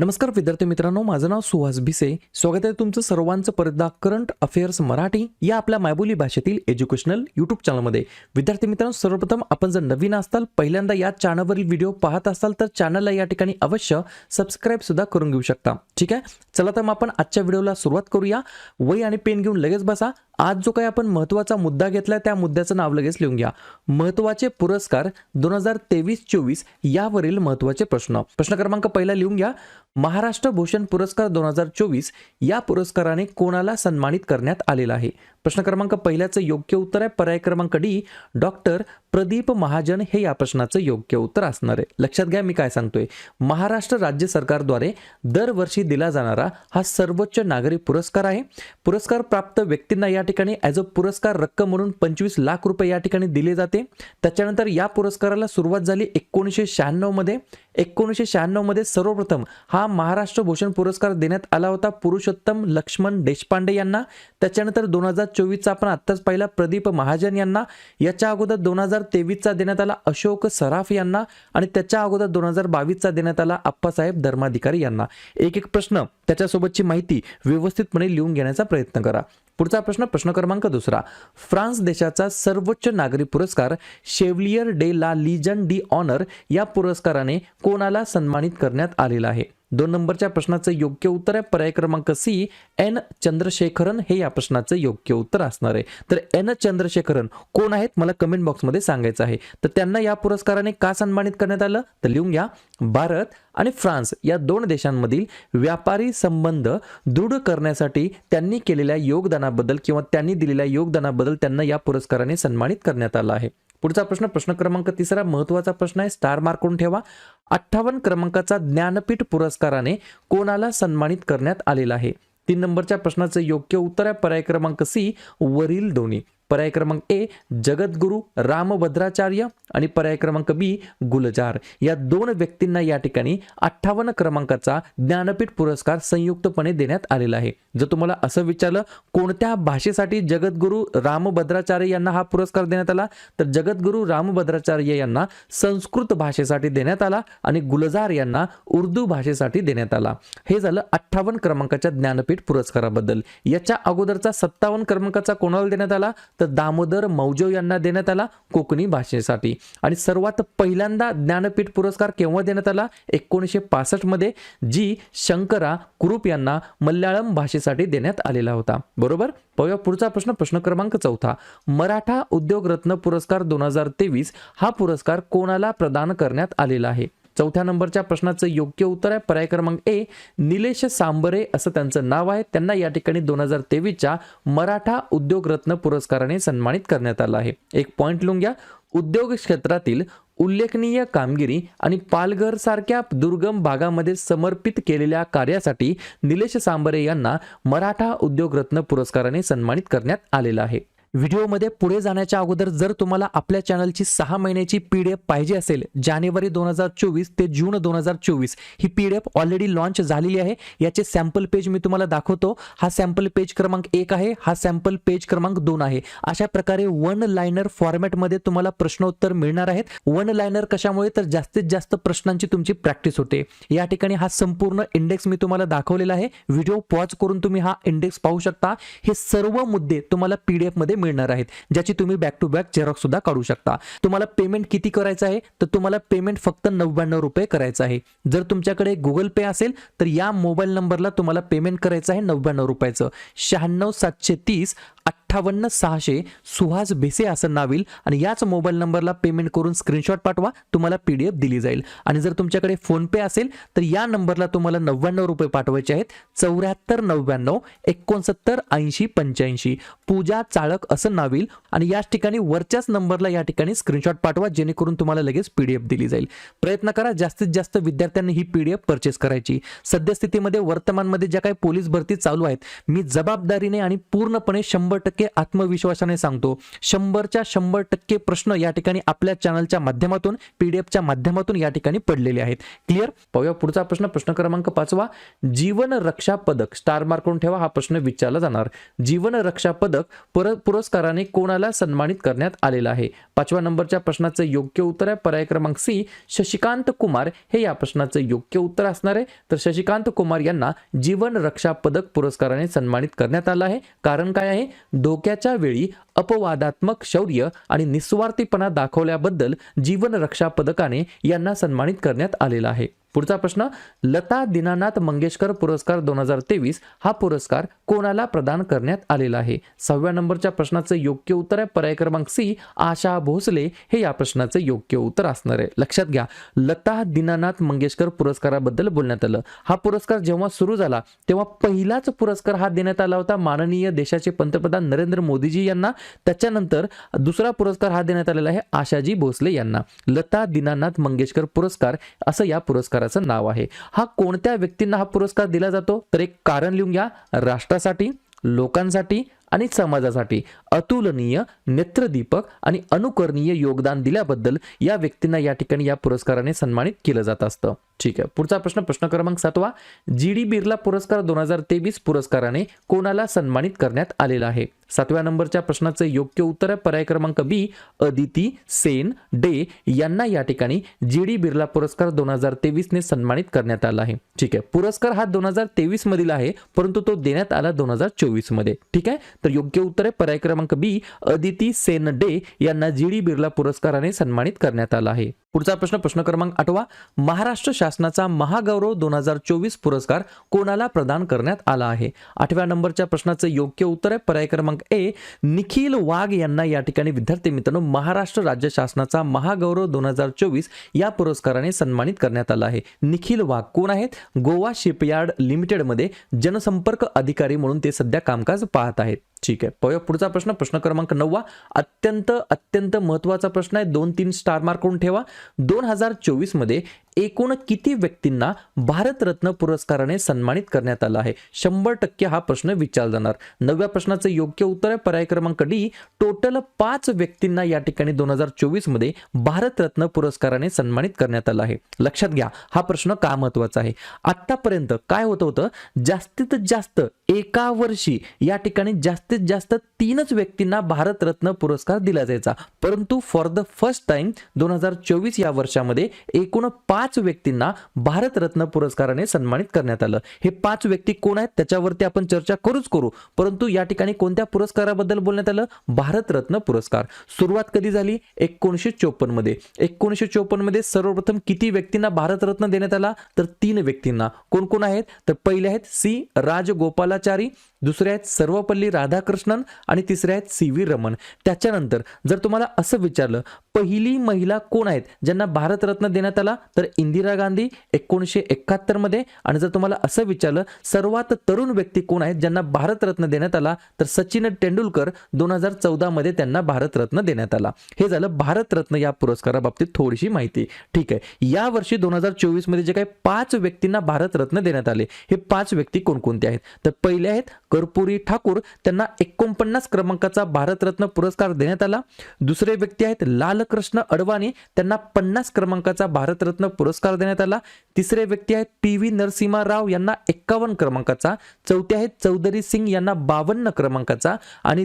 नमस्कार विद्यार्थी मित्रांनो माझं नाव सुहास भिसे. स्वागत आहे तुमचं सर्वांचं परदा करंट अफेअर्स मराठी या आपल्या मायबोली भाषेतील एज्युकेशनल युट्यूब चॅनलमध्ये विद्यार्थी मित्रांनो सर्वप्रथम आपण जर नवीन असताल पहिल्यांदा या चॅनलवरील व्हिडिओ पाहत असाल तर चॅनलला या ठिकाणी अवश्य सबस्क्राईब सुद्धा करून घेऊ शकता. ठीक आहे? चला तर मग आपण आजच्या व्हिडिओला सुरुवात करूया. वही आणि पेन घेऊन लगेच बसा. आज जो काही आपण महत्त्वाचा मुद्दा घेतलाय त्या मुद्द्याचं नाव लगेच लिहून घ्या. महत्त्वाचे पुरस्कार दोन हजार तेवीस चोवीस यावरील महत्त्वाचे प्रश्न. प्रश्न क्रमांक पहिला लिहून घ्या. महाराष्ट्र भूषण पुरस्कार दोन हजार चोवीस या पुरस्काराने कोणाला सन्मानित करण्यात आलेला आहे? प्रश्न क्रमांक पहिल्याचं योग्य उत्तर आहे. पर्याय क्रमांक डी डॉक्टर प्रदीप महाजन हे या प्रश्नाचं योग्य उत्तर असणार आहे. लक्षात घ्या मी काय सांगतोय. महाराष्ट्र राज्य सरकारद्वारे दरवर्षी दिला जाणारा हा सर्वोच्च नागरी पुरस्कार आहे. पुरस्कार प्राप्त व्यक्तींना या ठिकाणी ॲज अ पुरस्कार रक्कम म्हणून पंचवीस लाख रुपये या ठिकाणी दिले जाते. त्याच्यानंतर या पुरस्काराला सुरुवात झाली एकोणीसशे शहाण्णवमध्ये एकोणीसशे शहाण्णवमध्ये सर्वप्रथम हा महाराष्ट्र भूषण पुरस्कार देण्यात आला होता पुरुषोत्तम लक्ष्मण देशपांडे यांना. त्याच्यानंतर दोन हजार चोवीसचा आपण आत्ताच पाहिला. प्रदीप महाजन यांना याच्या अगोदर दोन हजार तेवीसचा देण्यात आला. अशोक सराफ यांना आणि त्याच्या अगोदर दोन हजार बावीसचा देण्यात आला अप्पासाहेब धर्माधिकारी यांना. एक एक प्रश्न त्याच्यासोबतची माहिती व्यवस्थितपणे लिहून घेण्याचा प्रयत्न करा. पुढचा प्रश्न प्रश्न क्रमांक दुसरा. फ्रान्स देशाचा सर्वोच्च नागरी पुरस्कार शेवलियर डे ला लिजन डी ऑनर या पुरस्काराने कोणाला सन्मानित करण्यात आलेला आहे? दोन नंबरच्या प्रश्नाचं योग्य उत्तर आहे. पर्याय क्रमांक सी एन. चंद्रशेखरन हे या प्रश्नाचं योग्य उत्तर असणार आहे. तर एन. चंद्रशेखरन कोण आहेत? मला कमेंट बॉक्समध्ये सांगायचं आहे. तर त्यांना या पुरस्काराने का सन्मानित करण्यात आलं? तर लिहून घ्या. भारत आणि फ्रान्स या दोन देशांमधील व्यापारी संबंध दृढ करण्यासाठी त्यांनी केलेल्या योगदानाबद्दल किंवा त्यांनी दिलेल्या योगदानाबद्दल त्यांना या पुरस्काराने सन्मानित करण्यात आलं आहे. पुढचा प्रश्न प्रश्न क्रमांक तिसरा महत्त्वाचा प्रश्न आहे. स्टार मार्क करून ठेवा. अठ्ठावन्न क्रमांकाचा ज्ञानपीठ पुरस्काराने कोणाला सन्मानित करण्यात आलेला आहे? तीन नंबरच्या प्रश्नाचं योग्य उत्तर आहे. पर्याय क्रमांक सी वरील दोन्ही. पर्याय क्रमांक ए जगद्गुरु रामभद्राचार्य आणि पर्याय क्रमांक बी गुलजार. या दोन व्यक्तींना या ठिकाणी अठ्ठावन्न क्रमांकाचा ज्ञानपीठ पुरस्कार संयुक्तपणे देण्यात आलेला आहे. जर तुम्हाला असं विचारलं कोणत्या भाषेसाठी जगद्गुरु रामभद्राचार्य यांना हा पुरस्कार देण्यात आला? तर जगद्गुरु रामभद्राचार्य यांना संस्कृत भाषेसाठी देण्यात आला आणि गुलजार यांना उर्दू भाषेसाठी देण्यात आला. हे झालं अठ्ठावन्न क्रमांकाच्या ज्ञानपीठ पुरस्काराबद्दल. याच्या अगोदरचा सत्तावन्न क्रमांकाचा कोणाला देण्यात आला? तर दामोदर मौजो यांना देण्यात आला कोकणी भाषेसाठी. आणि सर्वात पहिल्यांदा ज्ञानपीठ पुरस्कार केव्हा देण्यात आला? एकोणीसशे पासष्टमध्ये जी शंकरा कुरूप यांना मल्याळम भाषेसाठी देण्यात आलेला होता. बरोबर? पाहूया पुढचा प्रश्न प्रश्न क्रमांक चौथा. मराठा उद्योग रत्न पुरस्कार दोन हजार तेवीस हा पुरस्कार कोणाला प्रदान करण्यात आलेला आहे? चौथ्या नंबरच्या प्रश्नाचं योग्य उत्तर आहे. पर्याय क्रमांक ए निलेश सांबरे असं त्यांचं नाव आहे. त्यांना या ठिकाणी दोन हजार तेवीसच्या मराठा उद्योग रत्न पुरस्काराने सन्मानित करण्यात आलं आहे. एक पॉईंट लिहून घ्या. उद्योग क्षेत्रातील उल्लेखनीय कामगिरी आणि पालघर सारख्या दुर्गम भागामध्ये समर्पित केलेल्या कार्यासाठी निलेश सांबरे यांना मराठा उद्योग रत्न पुरस्काराने सन्मानित करण्यात आलेला आहे. व्हिडिओमध्ये पुढे जाण्याच्या अगोदर जर तुम्हाला आपल्या चॅनलची सहा महिन्याची पी डी एफ पाहिजे असेल जानेवारी दोन हजार चोवीस ते जून दोन हजार चोवीस ही P D F already launch झालेली आहे. याचे सॅम्पल पेज मी तुम्हाला दाखवतो. हा सॅम्पल पेज क्रमांक एक आहे हा सॅम्पल पेज क्रमांक दोन आहे. अशा प्रकारे वन लायनर फॉर्मॅटमध्ये तुम्हाला प्रश्नोत्तर मिळणार आहेत. वन लायनर कशामुळे? तर जास्तीत जास्त प्रश्नांची तुमची प्रॅक्टिस होते. या ठिकाणी हा संपूर्ण इंडेक्स मी तुम्हाला दाखवलेला आहे. व्हिडिओ पॉज करून तुम्ही हा इंडेक्स पाहू शकता. हे सर्व मुद्दे तुम्हाला पी डी एफमध्ये मिळणार आहेत ज्याची तुम्ही बॅक टू बॅक झेरॉक्स सुद्धा काढू शकता. तुम्हाला पेमेंट किती करायचं आहे तर तुम्हाला पेमेंट फक्त नव्याण्णव रुपये करायचं आहे. जर तुमच्याकडे गुगल पे असेल तर या मोबाईल नंबरला तुम्हाला पेमेंट करायचं आहे नव्याण्णव रुपयाचं. शहाण्णव सातशे तीस अठ्ठावन्न सहाशे सुहास भेसे असं नावेल आणि याच मोबाईल नंबरला पेमेंट करून स्क्रीनशॉट पाठवा तुम्हाला पी डी एफ दिली जाईल. आणि जर तुमच्याकडे फोनपे असेल तर या नंबरला तुम्हाला नव्याण्णव रुपये पाठवायचे आहेत चौऱ्याहत्तर नव्याण्णव एकोणसत्तर ऐंशी पंच्याऐंशी. पूजा चाळक असं नावेल आणि याच ठिकाणी वरच्याच नंबरला या ठिकाणी स्क्रीनशॉट पाठवा जेणेकरून तुम्हाला लगेच पी डी एफ दिली जाईल. प्रयत्न करा जास्तीत जास्त विद्यार्थ्यांनी ही पी डी एफ परचेस करायची. सद्यस्थितीमध्ये वर्तमानमध्ये ज्या काही पोलीस भरती चालू आहेत मी जबाबदारीने आणि पूर्णपणे शंभर शंभर टक्के आत्मविश्वासाने सांगतो. शंभरच्या शंभर टक्के प्रश्न या ठिकाणी आपल्या चॅनलच्या माध्यमातून पीडीएफच्या माध्यमातून या ठिकाणी पडलेले आहेत. क्लिअर पाहूया पुढचा प्रश्न. प्रश्न क्रमांक पाचवा. जीवन रक्षा पदक स्टार मार्क करून ठेवा हा प्रश्न विचारला जाणार. जीवन रक्षा पदक पर पुरस्काराने कोणाला सन्मानित करण्यात आलेला आहे? पाचव्या नंबरच्या प्रश्नाचं योग्य उत्तर आहे. पर्याय क्रमांक सी शशिकांत कुमार. हे या प्रश्नाचं योग्य उत्तर असणार आहे. तर शशिकांत कुमार यांना जीवन रक्षा पदक पुरस्काराने सन्मानित करण्यात आलं आहे. कारण काय आहे? धोक्याच्या वेळी अपवादात्मक शौर्य आणि निस्वार्थीपणा दाखवल्याबद्दल जीवनरक्षा पदकाने यांना सन्मानित करण्यात आलेला आहे. पुढचा प्रश्न लता दीनानाथ मंगेशकर पुरस्कार दोन हजार तेवीस हा पुरस्कार कोणाला प्रदान करण्यात आलेला आहे? सहाव्या नंबरच्या प्रश्नाचं योग्य उत्तर आहे पर्याय क्रमांक सी आशा भोसले. हे या प्रश्नाचं योग्य उत्तर असणार आहे. लक्षात घ्या लता दीनानाथ मंगेशकर पुरस्काराबद्दल बोलण्यात आलं. हा पुरस्कार जेव्हा सुरू झाला तेव्हा पहिलाच पुरस्कार हा देण्यात आला होता माननीय देशाचे पंतप्रधान नरेंद्र मोदीजी यांना. त्याच्यानंतर दुसरा पुरस्कार हा देण्यात आलेला आहे आशाजी भोसले यांना. लता दीनानाथ मंगेशकर पुरस्कार असं या पुरस्कार पुरस्काराचं नाव आहे. हा कोणत्या व्यक्तींना हा पुरस्कार दिला जातो? तर एक कारण लिहून घ्या. राष्ट्रासाठी लोकांसाठी आणि समाजासाठी. अतुलनीय नेत्रदीपक आणि अनुकरणीय योगदान दिल्याबद्दल या व्यक्तींना या ठिकाणी या पुरस्काराने सन्मानित केलं जात असतं. ठीक आहे. पुढचा प्रश्न प्रश्न क्रमांक सातवा. जी डी बिर्ला पुरस्कार दोन हजार तेवीस पुरस्काराने कोणाला सन्मानित करण्यात आलेला आहे? सातव्या नंबरच्या प्रश्नाचं योग्य उत्तर आहे. पर्याय क्रमांक बी अदिती सेन डे यांना या ठिकाणी जी डी बिर्ला पुरस्कार दोन हजार तेवीसने सन्मानित करण्यात आला आहे. ठीक आहे. पुरस्कार हा दोन हजार तेवीस मधील आहे परंतु तो देण्यात आला दोन हजार चोवीसमध्ये ठीक आहे? तर योग्य उत्तर आहे. पर्याय क्रमांक बी अदिती सेनडे यांना जी डी बिर्ला पुरस्काराने सन्मानित करण्यात आला आहे. पुढचा प्रश्न प्रश्न क्रमांक आठवा. महाराष्ट्र शासनाचा महागौरव दोन हजार चोवीस पुरस्कार कोणाला प्रदान करण्यात आला आहे? आठव्या नंबरच्या प्रश्नाचं योग्य उत्तर आहे. पर्याय क्रमांक ए निखिल वाघ यांना या ठिकाणी विद्यार्थी मित्रांनो महाराष्ट्र राज्य शासनाचा महागौरव दोन हजार चोवीस या पुरस्काराने सन्मानित करण्यात आला आहे. निखिल वाघ कोण आहेत? गोवा शिपयार्ड लिमिटेडमध्ये जनसंपर्क अधिकारी म्हणून ते सध्या कामकाज पाहत आहेत. ठीक आहे. पाहूया पुढचा प्रश्न प्रश्न क्रमांक नववा. अत्यंत अत्यंत महत्त्वाचा प्रश्न आहे. दोन तीन स्टार मार्क करून ठेवा. दोन हजार चोवीसमध्ये एकूण किती व्यक्तींना भारतरत्न पुरस्काराने सन्मानित करण्यात आलं आहे? शंभर टक्के हा प्रश्न विचारला जाणार. नव्या प्रश्नाचं योग्य उत्तर आहे. पर्याय क्रमांक डी टोटल पाच व्यक्तींना या ठिकाणी दोन हजार चोवीसमध्ये भारतरत्न पुरस्काराने सन्मानित करण्यात आलं आहे. लक्षात घ्या हा प्रश्न का महत्त्वाचा आहे? आतापर्यंत काय होत होतं? जास्तीत जास्त एका वर्षी या ठिकाणी जास्तीत जास्त तीनच व्यक्तींना भारतरत्न पुरस्कार दिला जायचा. परंतु फॉर द फर्स्ट टाइम दोन हजार चोवीस या वर्षामध्ये एकूण पाच पाच व्यक्तींना भारतरत्न पुरस्काराने सन्मानित करण्यात आलं. हे पाच व्यक्ती कोण आहेत? त्याच्यावरती आपण चर्चा करूच करू. परंतु या ठिकाणी कोणत्या पुरस्काराबद्दल बोलण्यात आलं? भारतरत्न पुरस्कार. सुरुवात कधी झाली? एकोणीसशे चोपन्नमध्ये. एकोणीसशे चोपन्नमध्ये सर्वप्रथम किती व्यक्तींना भारतरत्न देण्यात आला? तर तीन व्यक्तींना. कोण कोण आहेत? तर पहिले आहेत सी. राजगोपालाचारी दुसरे आहेत सर्वपल्ली राधाकृष्णन आणि तिसरे आहेत सी. व्ही. रमन. त्याच्यानंतर जर तुम्हाला असं विचारलं पहिली महिला कोण आहेत ज्यांना भारतरत्न देण्यात आला? तर इंदिरा गांधी एकोणीसशे एकाहत्तरमध्ये. आणि जर तुम्हाला असं विचारलं सर्वात तरुण व्यक्ती कोण आहेत ज्यांना भारतरत्न देण्यात आला तर सचिन तेंडुलकर दोन हजार चौदामध्ये त्यांना भारतरत्न देण्यात आला. हे झालं भारतरत्न या पुरस्काराबाबतीत थोडीशी माहिती. ठीक आहे. या वर्षी दोन हजार चोवीसमध्ये जे काही पाच व्यक्तींना भारतरत्न देण्यात आले हे पाच व्यक्ती कोणकोणते आहेत? तर पहिले आहेत कर्पुरी ठाकूर. त्यांना एकोणपन्नास क्रमांकाचा भारतरत्न पुरस्कार देण्यात आला. दुसरे व्यक्ती आहेत लालकृष्ण अडवाणी. त्यांना पन्नास क्रमांकाचा भारतरत्न पुरस्कार देण्यात आला. तिसरे व्यक्ती आहेत पी व्ही नरसिंहा राव यांना एक्कावन्न क्रमांकाचा. चौथे आहेत चौधरी सिंग यांना बावन्न क्रमांकाचा. आणि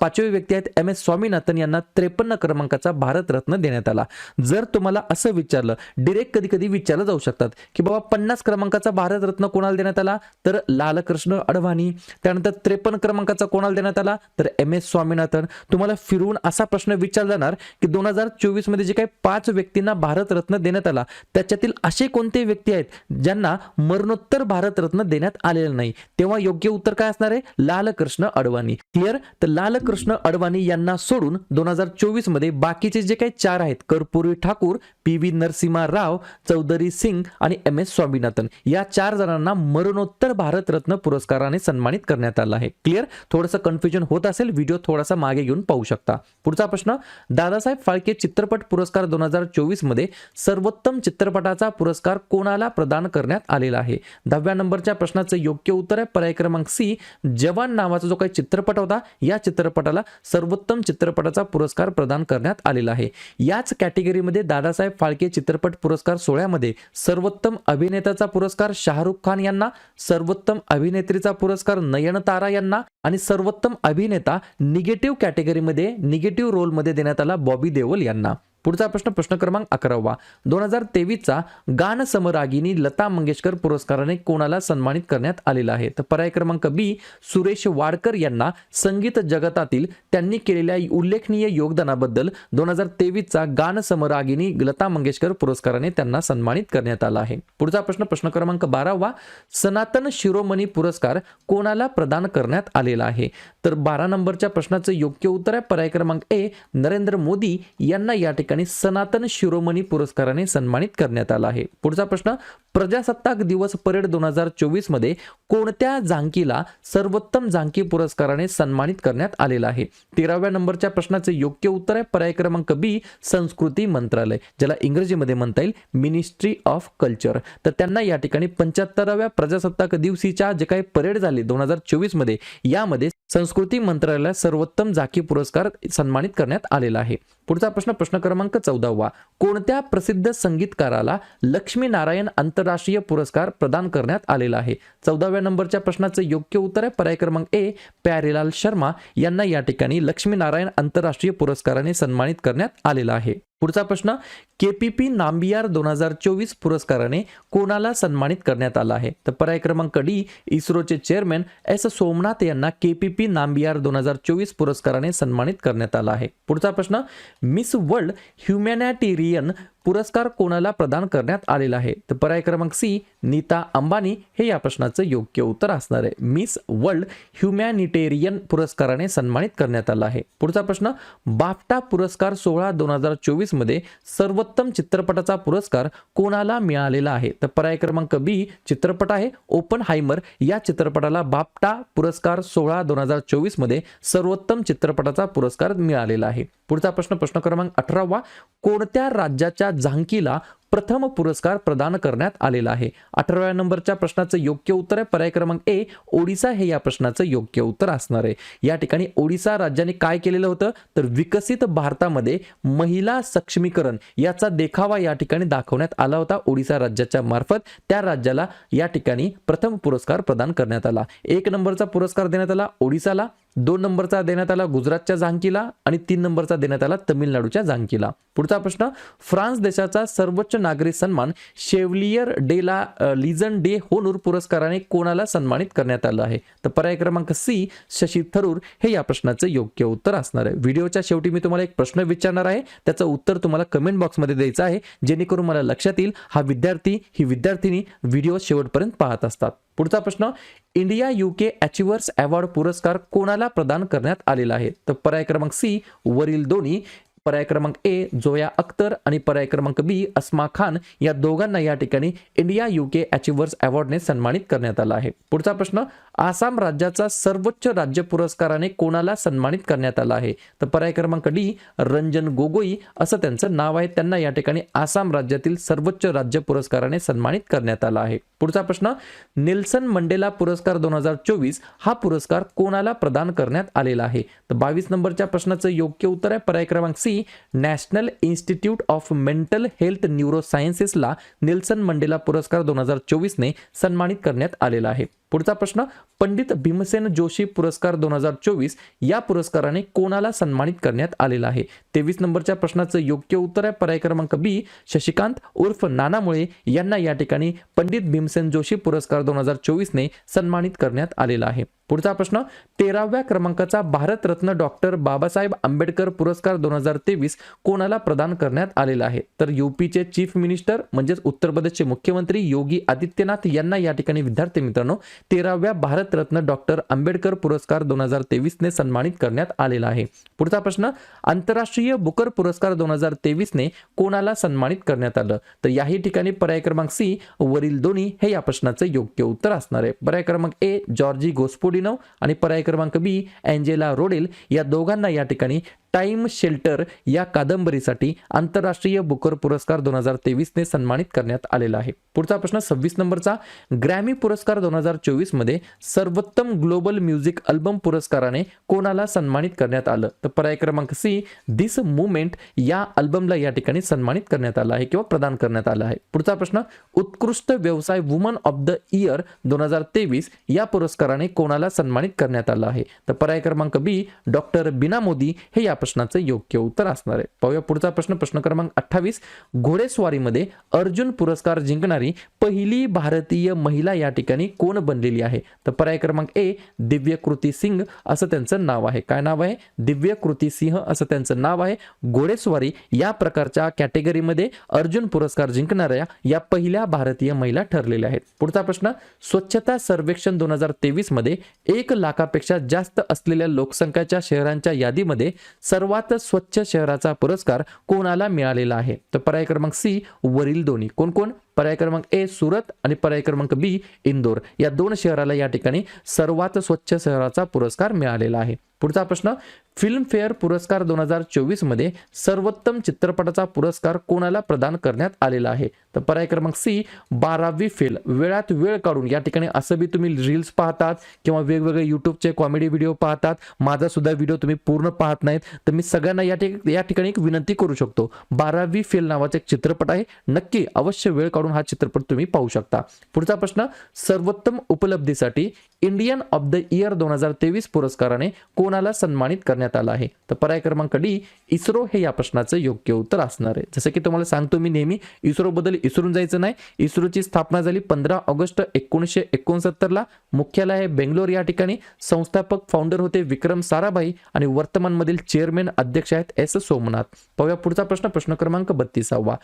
पाचवे व्यक्ती आहेत एम एस स्वामीनाथन यांना त्रेपन्न क्रमांकाचा भारतरत्न देण्यात आला. जर तुम्हाला असं विचारलं डिरेक्ट कधी कधी विचारलं जाऊ शकतात की बाबा पन्नास क्रमांकाचा भारतरत्न कोणाला देण्यात आला? तर लालकृष्ण अडवाणी. त्यानंतर त्रेपन्न क्रमांकाचा कोणाला देण्यात आला? तर एम एस स्वामीनाथन. तुम्हाला फिरवून असा प्रश्न विचारला जाणार की दोन हजार चोवीसमध्ये जे काही पाच व्यक्तींना भारतरत्न देण्यात आला त्याच्यातील असे कोणते व्यक्ती आहेत ज्यांना मरणोत्तर भारतरत्न देण्यात आलेलं नाही? तेव्हा योग्य उत्तर काय असणार आहे? लालकृष्ण अडवाणी. क्लिअर तर लालकृष्ण अडवाणी यांना सोडून दोन हजार चोवीसमध्ये बाकीचे जे काही चार आहेत कर्पुरी ठाकूर पी व्ही नरसिम्हा राव चौधरी सिंग आणि एम एस स्वामीनाथन या चार जणांना मरणोत्तर भारतरत्न पुरस्काराने सन्मानित करण्यात आलं आहे. क्लिअर थोडंसं कन्फ्युजन होत असेल व्हिडिओ थोडासा मागे घेऊन पाहू शकता. पुढचा प्रश्न दादासाहेब फाळके चित्रपट पुरस्कार दोन हजार चोवीसमध्ये सर्वोत्तम चित्र चित्रपटाचा पुरस्कार कोणाला प्रदान करण्यात आलेला आहे? दहाव्या नंबरच्या प्रश्नाचं योग्य उत्तर आहे पर्याय क्रमांक सी जवान नावाचा जो काही चित्रपट होता या चित्रपटाला सर्वोत्तम चित्रपटाचा पुरस्कार प्रदान करण्यात आलेला आहे. याच कॅटेगरीमध्ये दादासाहेब फाळके चित्रपट पुरस्कार सोहळ्यामध्ये सर्वोत्तम अभिनेत्याचा पुरस्कार शाहरुख खान यांना सर्वोत्तम अभिनेत्रीचा पुरस्कार नयनतारा यांना आणि सर्वोत्तम अभिनेता निगेटिव्ह कॅटेगरीमध्ये निगेटिव्ह रोलमध्ये देण्यात आला बॉबी देओल यांना. पुढचा प्रश्न प्रश्न क्रमांक अकरावा दोन हजार तेवीसचा गान समरागिनी लता मंगेशकर पुरस्काराने कोणाला सन्मानित करण्यात आलेला आहे? तर पर्याय क्रमांक बी सुरेश वाडकर यांना संगीत जगतातील त्यांनी केलेल्या उल्लेखनीय योगदानाबद्दल दोन हजार तेवीसचा गान समरागिनी लता मंगेशकर पुरस्काराने त्यांना सन्मानित करण्यात आला आहे. पुढचा प्रश्न प्रश्न क्रमांक बारावा सनातन शिरोमणी पुरस्कार कोणाला प्रदान करण्यात आलेला आहे? तर बारा नंबरच्या प्रश्नाचं योग्य उत्तर आहे. पर्याय क्रमांक ए नरेंद्र मोदी यांना या ठिकाणी सनातन शिरोमणी पुरस्काराने सन्मानित करण्यात आला आहे. पुढचा प्रश्न प्रजासत्ताक दिवस परेड दोन हजार चोवीसमध्ये कोणत्या झांकीला सर्वोत्तम झांकी पुरस्काराने सन्मानित करण्यात आलेला आहे? तेराव्या नंबरच्या प्रश्नाचे योग्य उत्तर आहे पर्याय क्रमांक बी संस्कृती मंत्रालय ज्याला इंग्रजीमध्ये म्हणता येईल मिनिस्ट्री ऑफ कल्चर तर त्यांना या ठिकाणी पंच्याहत्तराव्या प्रजासत्ताक दिवशीच्या जे काही परेड झाले दोन हजार चोवीसमध्ये यामध्ये संस्कृती मंत्रालयाला सर्वोत्तम झाकी पुरस्कार सन्मानित करण्यात आलेला आहे. पुढचा प्रश्न प्रश्न क्रमांक चौदावा. कोणत्या प्रसिद्ध संगीतकाराला लक्ष्मीनारायण आंतरराष्ट्रीय पुरस्कार प्रदान करण्यात आलेला आहे? चौदाव्या नंबरच्या प्रश्नाचं योग्य उत्तर आहे. पर्याय क्रमांक ए प्यारेलाल शर्मा यांना या ठिकाणी लक्ष्मीनारायण आंतरराष्ट्रीय पुरस्काराने सन्मानित करण्यात आलेला आहे. पुढचा प्रश्न केपीपी नांबियार दोन हजार चोवीस पुरस्काराने कोणाला सन्मानित करण्यात आला आहे? तर पर्याय क्रमांक डी इस्रोचे चेअरमॅन एस सोमनाथ यांना केपीपी नांबियार दोन हजार चोवीस पुरस्काराने सन्मानित करण्यात आला आहे. पुढचा प्रश्न मिस वर्ल्ड ह्युमॅनिटेरियन पुरस्कार कोणाला प्रदान करण्यात आलेला आहे? तर पर्याय क्रमांक सी नीता अंबानी. हे या प्रश्नाचं योग्य उत्तर असणार आहे. मिस वर्ल्ड ह्युमॅनिटेरियन पुरस्काराने सन्मानित करण्यात आला आहे. पुढचा प्रश्न बाफ्टा पुरस्कार सोहळा दोन हजार चोवीसमध्ये सर्वोत्तम चित्रपटाचा पुरस्कार कोणाला मिळालेला आहे? तर पर्याय क्रमांक बी चित्रपट आहे. ओपन हायमर या चित्रपटाला बाप्टा पुरस्कार सोहळा दोन हजार चोवीसमध्ये सर्वोत्तम चित्रपटाचा पुरस्कार मिळालेला आहे. पुढचा प्रश्न प्रश्न क्रमांक अठरावा. कोणत्या राज्याच्या झांकीला प्रथम पुरस्कार प्रदान करण्यात आलेला आहे. अठराव्या नंबरच्या प्रश्नाचं योग्य उत्तर आहे. पर्याय क्रमांक ए ओडिसा हे या प्रश्नाचं योग्य उत्तर असणार आहे. या ठिकाणी ओडिसा राज्याने काय केलेलं होतं? तर विकसित भारतामध्ये महिला सक्षमीकरण याचा देखावा या ठिकाणी दाखवण्यात आला होता. ओडिसा राज्याच्या मार्फत त्या राज्याला या ठिकाणी प्रथम पुरस्कार प्रदान करण्यात आला. एक नंबरचा पुरस्कार देण्यात आला ओडिसाला. दोन नंबरचा देण्यात आला गुजरातच्या झांकीला आणि तीन नंबरचा देण्यात आला तमिळनाडूच्या झांकीला. पुढचा प्रश्न फ्रान्स देशाचा सर्वोच्च नागरी सन्मान शेवलियर डे ला लिझन डे होनूर पुरस्काराने कोणाला सन्मानित करण्यात आलं आहे? तर पर्याय क्रमांक सी शशी थरूर हे या प्रश्नाचं योग्य उत्तर असणार आहे. व्हिडिओच्या शेवटी मी तुम्हाला एक प्रश्न विचारणार आहे. त्याचं उत्तर तुम्हाला कमेंट बॉक्समध्ये द्यायचं आहे. जेणेकरून मला लक्षात येईल हा विद्यार्थी ही विद्यार्थिनी व्हिडिओ शेवटपर्यंत पाहत असतात. पुढचा प्रश्न इंडिया युके अचिव्हर्स अवॉर्ड पुरस्कार कोणाला प्रदान करण्यात आलेला आहे? तर पर्याय क्रमांक सी वरील दोन्ही. पर्याय क्रमांक ए जोया अख्तर आणि पर्याय क्रमांक बी अस्मा खान या दोघांना या ठिकाणी इंडिया युके अचिव्हर्स अवॉर्डने सन्मानित करण्यात आला आहे. पुढचा प्रश्न आसाम राज्याचा सर्वोच्च राज्य पुरस्काराने कोणाला सन्मानित करण्यात आला आहे? तर पर्याय क्रमांक डी रंजन गोगोई असं त्यांचं नाव आहे. त्यांना या ठिकाणी आसाम राज्यातील सर्वोच्च राज्य पुरस्काराने सन्मानित करण्यात आला आहे. पुढचा प्रश्न नेल्सन मंडेला पुरस्कार दोन हजार चोवीस हा पुरस्कार कोणाला प्रदान करण्यात आलेला आहे? तर बावीस नंबरच्या प्रश्नाचं योग्य उत्तर आहे. पर्याय क्रमांक C national institute of mental health neuro सायन्सेसला Nelson Mandela पुरस्कार दोन हजार चोवीसने सन्मानित करण्यात आलेला आहे. पुढचा प्रश्न पंडित भीमसेन जोशी पुरस्कार दोन हजार चोवीस या पुरस्काराने कोणाला सन्मानित करण्यात आलेला आहे? तेवीस नंबरच्या प्रश्नाचं योग्य उत्तर आहे पर्याय क्रमांक बी शशिकांत उर्फ नानामुळे यांना या ठिकाणी पंडित भीमसेन जोशी पुरस्कार दोन हजार चोवीसने सन्मानित करण्यात आलेला आहे. पुढचा प्रश्न तेराव्या क्रमांकाचा भारतरत्न डॉक्टर बाबासाहेब आंबेडकर पुरस्कार दोन हजार तेवीस कोणाला प्रदान करण्यात आलेला आहे? तर युपीचे चीफ मिनिस्टर म्हणजेच उत्तर प्रदेशचे मुख्यमंत्री योगी आदित्यनाथ यांना या ठिकाणी विद्यार्थी मित्रांनो तेराव्या भारतरत्न डॉक्टर आंबेडकर पुरस्कार दोन हजार तेवीसने सन्मानित करण्यात आलेला आहे. पुढचा प्रश्न आंतरराष्ट्रीय बुकर पुरस्कार दोन हजार तेवीसने कोणाला सन्मानित करण्यात आलं? तर याही ठिकाणी पर्याय क्रमांक सी वरील दोन्ही हे या प्रश्नाचं योग्य उत्तर असणार आहे. पर्याय क्रमांक ए जॉर्जी गोस्पोडिनो आणि पर्याय क्रमांक बी अँजेला रोडेल या दोघांना या ठिकाणी टाइम शेल्टर या कादंबरीसाठी आंतरराष्ट्रीय बुकर पुरस्कार दोन हजार तेवीसने सन्मानित करण्यात आलेला आहे. पुढचा प्रश्न सव्वीस नंबरचा. ग्रॅमी पुरस्कार दोन हजार चोवीसमध्ये सर्वोत्तम ग्लोबल म्युझिक अल्बम पुरस्काराने कोणाला सन्मानित करण्यात आलं? तर पर्याय क्रमांक सी दिस मुवमेंट या अल्बमला या ठिकाणी सन्मानित करण्यात आलं आहे किंवा प्रदान करण्यात आलं आहे. पुढचा प्रश्न उत्कृष्ट व्यवसाय वुमन ऑफ द इयर दोन हजार तेवीस या पुरस्काराने कोणाला सन्मानित करण्यात आलं आहे? तर पर्याय क्रमांक बी डॉक्टर बिना मोदी हे या प्रश्नाचं योग्य उत्तर असणार आहे. पाहूया पुढचा प्रश्न प्रश्न क्रमांक अठ्ठावीस. घोडेस्वारीमध्ये अर्जुन पुरस्कार जिंकणारी पहिली भारतीय महिला या ठिकाणी कोण बनलेली आहे? तर पर्याय क्रमांक ए दिव्यकृती सिंग असं त्यांचं नाव आहे. काय नाव आहे? दिव्यकृती सिंह असं त्यांचं नाव आहे. घोडेस्वारी या प्रकारच्या कॅटेगरीमध्ये अर्जुन पुरस्कार जिंकणाऱ्या या पहिल्या भारतीय महिला ठरलेल्या आहेत. पुढचा प्रश्न स्वच्छता सर्वेक्षण दोन हजार तेवीसमध्ये एक लाखापेक्षा जास्त असलेल्या लोकसंख्याच्या शहरांच्या यादीमध्ये सर्वात स्वच्छ शहराचा पुरस्कार कोणाला मिळालेला आहे? तर पर्याय क्रमांक सी वरील दोन्ही. कोण कोण? पर्याय क्रमांक ए सुरत आणि पर्याय क्रमांक बी इंदोर. या दोन शहराला या ठिकाणी सर्वात स्वच्छ शहराचा पुरस्कार मिळालेला आहे. पुढचा प्रश्न फिल्मफेअर पुरस्कार दोन हजार चोवीसमध्ये सर्वोत्तम चित्रपटाचा पुरस्कार कोणाला प्रदान करण्यात आलेला आहे? तर पर्याय क्रमांक सी बारावी फेल. वेळात वेळ काढून या ठिकाणी असं बी तुम्ही रील्स पाहतात किंवा वेगवेगळे युट्यूबचे कॉमेडी व्हिडिओ पाहतात. माझा सुद्धा व्हिडिओ तुम्ही पूर्ण पाहत नाहीत. तर मी सगळ्यांना या ठिकाणी या ठिकाणी एक विनंती करू शकतो. बारावी फेल नावाचा एक चित्रपट आहे. नक्की अवश्य वेळ काढून हा चित्रपट तुम्ही पाहू शकता. पुढचा प्रश्न सर्वोत्तम उपलब्धीसाठी इंडियन ऑफ द इयर दोन हजार तेवीस पुरस्काराने कोणाला सन्मानित करण्यात आला आहे? तर पर्याय क्रमांक डी इस्रो हे या प्रश्नाचं योग्य उत्तर असणार आहे. जसं की तुम्हाला सांगतो मी नेहमी इस्रो बद्दल इसरून जायचं नाही. इस्रोची स्थापना झाली पंधरा ऑगस्ट एकोणीसशे एकोणसत्तरला. मुख्यालय आहे बेंगलोर. या ठिकाणी संस्थापक फाउंडर होते विक्रम साराभाई आणि वर्तमानमधील चेअरमॅन अध्यक्ष आहेत एस सोमनाथ. पाहूया पुढचा प्रश्न प्रश्न क्रमांक बत्तीसावा.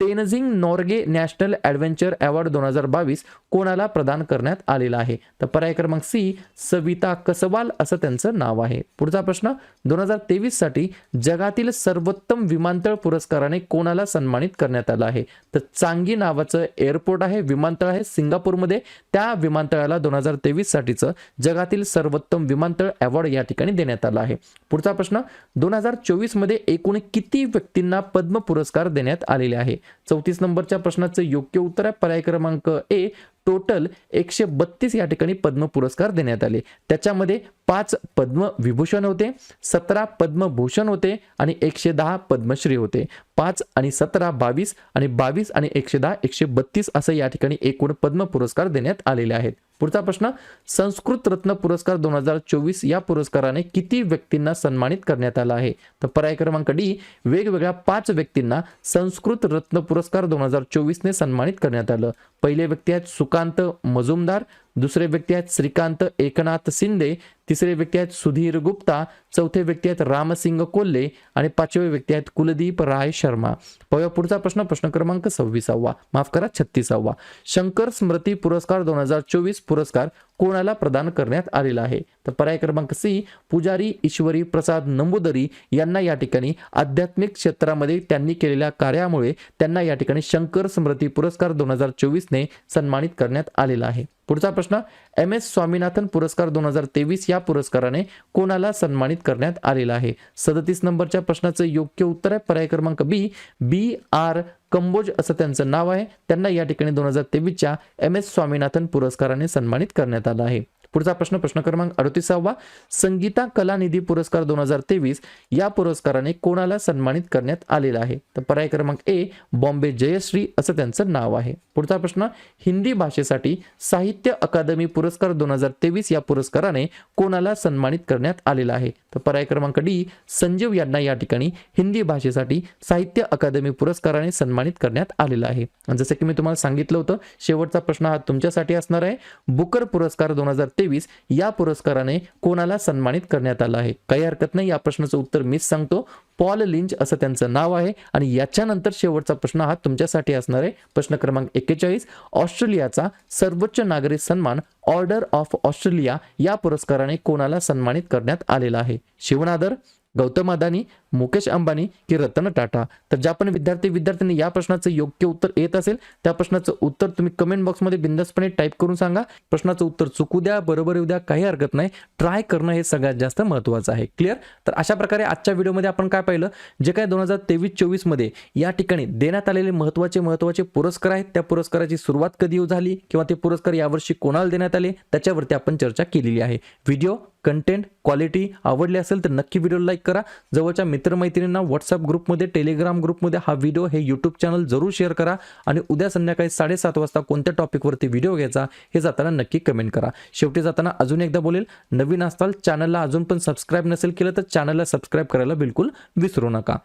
Tenzing Norgay national adventure award दोन हजार बावीस कोणाला प्रदान करण्यात आलेला आहे? तर पर्याय क्रमांक सी सविता कसवाल असं त्यांचं नाव आहे. पुढचा प्रश्न दोन हजार तेवीससाठी जगातील सर्वोत्तम विमानतळ पुरस्काराने कोणाला सन्मानित करण्यात आलं आहे? तर चांगी नावाचं एअरपोर्ट आहे विमानतळ आहे सिंगापूरमध्ये. त्या विमानतळाला दोन हजार तेवीस साठीचं जगातील सर्वोत्तम विमानतळ अवॉर्ड या ठिकाणी देण्यात आला आहे. पुढचा प्रश्न दोन हजार चोवीसमध्ये एकूण किती व्यक्तींना पद्म पुरस्कार देण्यात आलेले आहे? चौतीस नंबरच्या प्रश्नाचं योग्य उत्तर आहे. पर्याय क्रमांक ए टोटल एकशे बत्तीस या ठिकाणी पद्म पुरस्कार देण्यात आले. त्याच्यामध्ये पाच पद्म विभूषण होते सतरा पद्मभूषण होते आणि एकशे दहा पद्मश्री होते. पाच आणि सतरा बावीस आणि बावीस आणि एकशे दहा एकशे बत्तीस असं या ठिकाणी एकूण पद्म पुरस्कार देण्यात आलेले आहेत. पुढचा प्रश्न संस्कृत रत्न पुरस्कार दोन हजार चोवीस या पुरस्काराने किती व्यक्तींना सन्मानित करण्यात आला आहे? तर पर्याय क्रमांक डी वेगवेगळ्या पाच व्यक्तींना संस्कृत रत्न पुरस्कार दोन हजार चोवीसने सन्मानित करण्यात आलं. पहिले व्यक्ती आहेत सुकांत मजुमदार दुसरे व्यक्ती आहेत श्रीकांत एकनाथ शिंदे तिसरे व्यक्ती आहेत सुधीर गुप्ता चौथे व्यक्ती आहेत रामसिंग कोल्हे आणि पाचवे व्यक्ती आहेत कुलदीप राय शर्मा. पाहूया पुढचा प्रश्न प्रश्न क्रमांक सव्वीसावा. माफ करा छत्तीसावा. शंकर स्मृती पुरस्कार दोन हजार चोवीस पुरस्कार कोणाला प्रदान करण्यात आलेला आहे? तर पर्याय क्रमांक सी पुजारी ईश्वरी प्रसाद नंबुदरी यांना या ठिकाणी आध्यात्मिक क्षेत्रामध्ये त्यांनी केलेल्या कार्यामुळे त्यांना या ठिकाणी शंकर स्मृती पुरस्कार दोन हजार चोवीसने सन्मानित करण्यात आलेला आहे. पुढचा प्रश्न एम एस स्वामीनाथन पुरस्कार दोन हजार तेवीस या पुरस्काराने कोणाला सन्मानित करण्यात आलेला आहे? सदतीस नंबरच्या प्रश्नाचं योग्य उत्तर आहे. पर्याय क्रमांक बी बी आर कंबोज असं त्यांचं नाव आहे. त्यांना या ठिकाणी दोन हजार तेवीसच्या एम एस स्वामीनाथन पुरस्काराने सन्मानित करण्यात आलं आहे. पुढचा प्रश्न प्रश्न क्रमांक अडतीसावा. संगीता कलानिधी पुरस्कार दोन हजार तेवीस या पुरस्काराने कोणाला सन्मानित करण्यात आलेला आहे? तर पर्याय क्रमांक ए बॉम्बे जयश्री असं त्यांचं नाव आहे. पुढचा प्रश्न हिंदी भाषेसाठी साहित्य अकादमी पुरस्कार दोन हजार तेवीस या पुरस्काराने कोणाला सन्मानित करण्यात आलेला आहे? तर पर्याय क्रमांक डी संजीव यांना या ठिकाणी हिंदी भाषेसाठी साहित्य अकादमी पुरस्काराने सन्मानित करण्यात आलेला आहे. जसं की मी तुम्हाला सांगितलं होतं शेवटचा प्रश्न हा तुमच्यासाठी असणार आहे. बुकर पुरस्कार दोन हजार तेवीस या पुरस्काराने कोणाला सन्मानित करण्यात आलं आहे? काही हरकत नाही या प्रश्नाचं उत्तर मीच सांगतो. पॉल लिंच असं त्यांचं नाव आहे आणि याच्यानंतर शेवटचा प्रश्न हा तुमच्यासाठी असणार आहे. प्रश्न क्रमांक एक्केचाळीस ऑस्ट्रेलियाचा सर्वोच्च नागरिक सन्मान ऑर्डर ऑफ ऑस्ट्रेलिया या पुरस्काराने कोणाला सन्मानित करण्यात आलेला आहे? शिवनादर गौतम अदानी मुकेश अंबानी की रतन टाटा. तर ज्या पण विद्यार्थी विद्यार्थ्यांनी या प्रश्नाचं योग्य उत्तर येत असेल त्या प्रश्नाचं उत्तर तुम्ही कमेंट बॉक्समध्ये बिंदसपणे टाईप करून सांगा. प्रश्नाचं उत्तर चुकू द्या बरोबर येऊ द्या काही हरकत नाही. ट्राय करणं हे सगळ्यात जास्त महत्त्वाचं आहे. क्लिअर तर अशा प्रकारे आजच्या व्हिडिओमध्ये आपण काय पाहिलं? जे काय दोन हजार तेवीस चोवीसमध्ये या ठिकाणी देण्यात आलेले महत्त्वाचे महत्त्वाचे पुरस्कार आहेत त्या पुरस्काराची सुरुवात कधी झाली किंवा ते पुरस्कार यावर्षी कोणाला देण्यात आले? त्याच्यावरती आपण चर्चा केलेली आहे. व्हिडिओ कंटेंट क्वालिटी आवडली असेल तर नक्की व्हिडिओ लाईक करा. जवळच्या मित्रमैत्रिणींना व्हॉट्सअप ग्रुपमध्ये टेलिग्राम ग्रुपमध्ये हा व्हिडिओ हे यूट्यूब चॅनल जरूर शेअर करा आणि उद्या संध्याकाळी साडेसात वाजता कोणत्या टॉपिकवरती व्हिडिओ घ्यायचा हे जाताना नक्की कमेंट करा. शेवटी जाताना अजून एकदा बोलेल नवीन असताल चॅनलला अजून पण सबस्क्राईब नसेल केलं तर चॅनलला सबस्क्राईब करायला बिलकुल विसरू नका.